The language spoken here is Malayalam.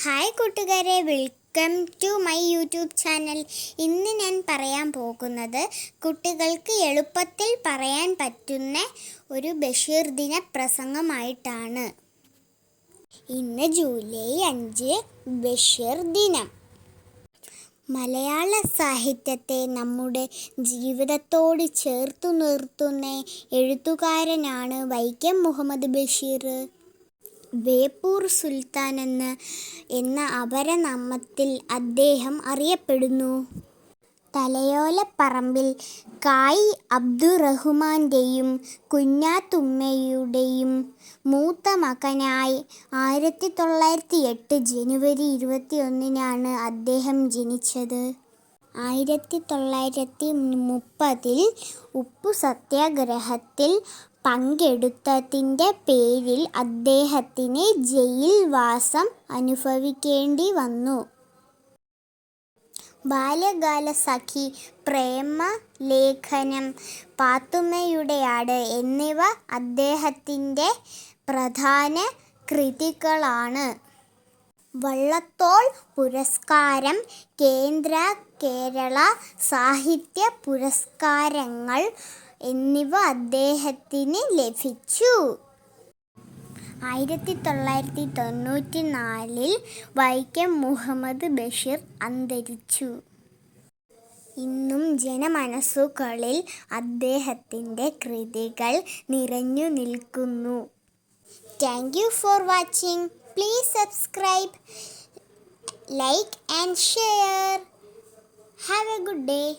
ഹായ് കൂട്ടുകാരെ welcome to my YouTube channel. ഇന്ന് ഞാൻ പറയാൻ പോകുന്നത് കുട്ടികൾക്ക് എളുപ്പത്തിൽ പറയാൻ പറ്റുന്ന ഒരു ബഷീർ ദിന പ്രസംഗമായിട്ടാണ്. ഇന്ന് ജൂലൈ അഞ്ച് ബഷീർ ദിനം. മലയാള സാഹിത്യത്തെ നമ്മുടെ ജീവിതത്തോട് ചേർത്തു നിർത്തുന്ന എഴുത്തുകാരനാണ് വൈക്കം മുഹമ്മദ് ബഷീർ. ബേപ്പൂർ സുൽത്താൻ എന്ന് എന്ന അപരനാമത്തിൽ അദ്ദേഹം അറിയപ്പെടുന്നു. തലയോലപ്പറമ്പിൽ കായ് അബ്ദുറഹ്മാന്റെയും കുഞ്ഞാത്തുമ്മയുടെയും മൂത്ത മകനായി ആയിരത്തി തൊള്ളായിരത്തി എട്ട് ജനുവരി ഇരുപത്തി ഒന്നിനാണ് അദ്ദേഹം ജനിച്ചത്. ആയിരത്തി തൊള്ളായിരത്തി മുപ്പതിൽ ഉപ്പു സത്യാഗ്രഹത്തിൽ പങ്കെടുത്തതിന്റെ പേരിൽ അദ്ദേഹത്തിന് ജയിൽവാസം അനുഭവിക്കേണ്ടി വന്നു. ബാല്യകാല സഖി പ്രേമലേഖനം പാത്തുമ്മയുടെ ആട് എന്നിവ അദ്ദേഹത്തിന്റെ പ്രധാന കൃതികളാണ്. വള്ളത്തോൾ പുരസ്കാരം കേന്ദ്ര കേരള സാഹിത്യ പുരസ്കാരങ്ങൾ എന്നിവ അദ്ദേഹത്തിന് ലഭിച്ചു. ആയിരത്തി തൊള്ളായിരത്തി തൊണ്ണൂറ്റി നാലിൽ വൈക്കം മുഹമ്മദ് ബഷീർ അന്തരിച്ചു. ഇന്നും ജനമനസ്സുകളിൽ അദ്ദേഹത്തിന്റെ കൃതികൾ നിറഞ്ഞു നിൽക്കുന്നു. Thank you for watching. Please subscribe, like, and share. Have a good day.